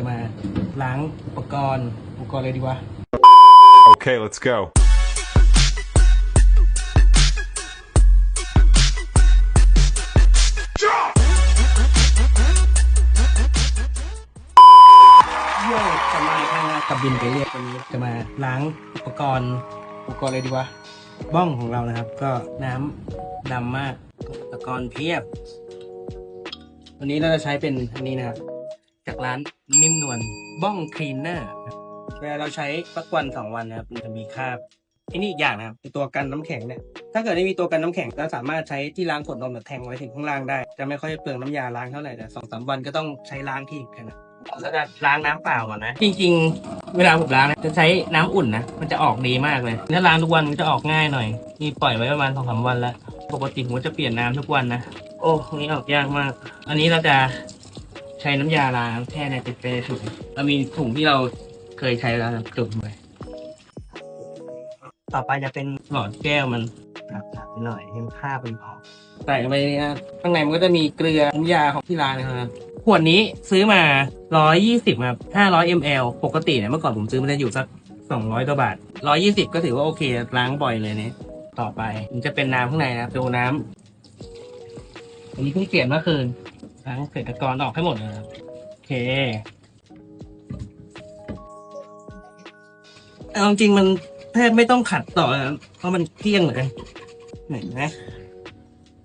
จะมาล้างอุปกรณ์อุปกรณ์เลยดีวะ Okay, let's go. โย่จะมาอีกแล้วนะกับบินไปเรียกวันนี้จะมาล้างอุปกรณ์อุปกรณ์เลยดีวะ บ้องของเรานะครับ ก็น้ำดำมากอุปกรณ์เพียบ วันนี้เราจะใช้เป็นอันนี้นะครับ จากร้านนิ่มนวลบ้องคลีนเนอร์เวลาเราใช้สักวันสองวันนะครับมันจะมีคราบไอ้นี่อีกอย่างนะครับคือตัวกันน้ำแข็งเนี่ยถ้าเกิดไม่มีตัวกันน้ำแข็งก็สามารถใช้ที่ล้างขวดนมแบบแทงไว้ถึงข้างล่างได้ จะไม่ค่อยเปลืองน้ำยาล้างเท่าไหร่แต่สองสามวันก็ต้องใช้ล้างที่แค่นั้นเราจะล้างน้ำเปล่าก่อนนะ จริงๆ เวลาผมล้างนะจะใช้น้ำอุ่นนะมันจะออกดีมากเลยถ้าล้างทุกวันมันจะออกง่ายหน่อยนี่ปล่อยไว้ประมาณสองสามวันแล้วปกติผมก็จะเปลี่ยนน้ำทุกวันนะโอ้นี่ออกยากมาก อันนี้เราจะ ใช้น้ำยาล้างแช่ในติดไปในถุงเรามีถุงที่เราเคยใช้แล้วนะจุ่มไปต่อไปจะเป็นหลอดแก้วมันตัดๆไปหน่อยให้มันคราบมันออกใส่ไปเนี่ยข้างในมันก็จะมีเกลือน้ำยาของที่ร้านนะครับขวดนี้ซื้อมา 120ครับ500 ml ปกติเนี่ยเมื่อก่อนผมซื้อมันจะอยู่สัก 200กว่าบาท 120 ก็ถือว่าโอเคล้างบ่อยเลยเนี่ยต่อไปมันจะเป็นน้ำข้างในนะครับดูน้ำอันนี้เพิ่งเปลี่ยนเมื่อคืน ล้างเศษตะกอนออกให้หมดเลยครับโอเคเอาจริงมันแทบไม่ต้องขัดต่อนะเพราะมันเกลี้ยงเลยเห็นไหม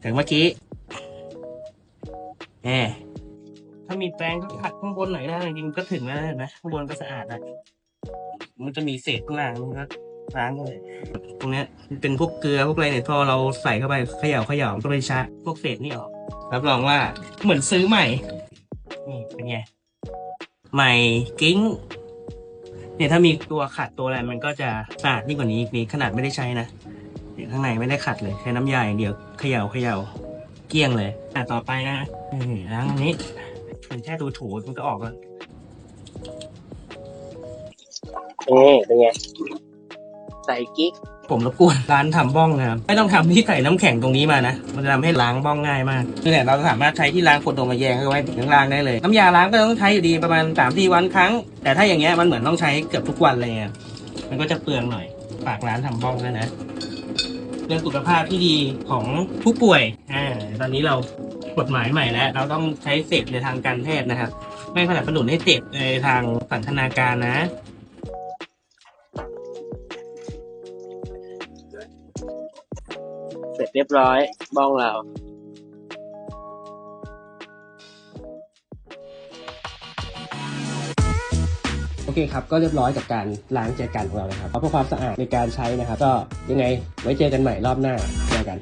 ถึงเมื่อกี้แหมถ้ามีแปรงก็ขัดข้างบนหน่อยนะจริงก็ถึงแล้วนะข้างบนก็สะอาดนะมันจะมีเศษข้างล่างมันก็ล้างเลยตรงเนี้ยเป็นพวกเกลือพวกอะไรเนี่ยพอเราใส่เข้าไปเขย่าเขย่ามันก็เลยชะพวกเศษนี่ออก รับรองว่าเหมือนซื้อใหม่ นี่เป็นไง ใหม่กิ้ง เนี่ยถ้ามีตัวขัดตัวอะไรมันก็จะสะอาดยิ่งกว่านี้อีกนี่ขนาดไม่ได้ใช้นะเนี่ยข้างในไม่ได้ขัดเลย แค่น้ำยาอย่างเดียวเขย่าเขย่าเกลี้ยงเลย อะต่อไปนะนี่ล้างอันนี้มันแค่ดูถูมันก็ออกแล้วนี่เป็นไงใส่กิ๊ก ผมรบกวนร้านทำบ้องนะครับไม่ต้องทำที่ใส่น้ำแข็งตรงนี้มานะ มันจะทำให้ล้างบ้องง่ายมากคือเนี่ยเราสามารถใช้ที่ล้างขวดนมมาแยงเข้าไว้ถึงข้างล่างได้เลยน้ำยาล้างก็ต้องใช้อยู่ดีประมาณสามสี่วันครั้ง แต่ถ้าอย่างเงี้ยมันเหมือนต้องใช้เกือบทุกวันเลยไงมันก็จะเปลืองหน่อยฝากร้านทำบ้องด้วยนะเรื่องสุขภาพที่ดีของผู้ป่วยอ่าตอนนี้เรากฎหมายใหม่แล้ว เราต้องใช้เสพในทางการแพทย์นะครับ ไม่สนับสนุนให้เสพในทางสันทนาการนะ เสร็จเรียบร้อยบ้องเรา โอเคครับ ก็เรียบร้อยกับการล้างแจกันของเรานะครับเพราะเพื่อความสะอาดในการใช้นะครับ ก็ยังไงไว้เจอกันใหม่รอบหน้าเจอกัน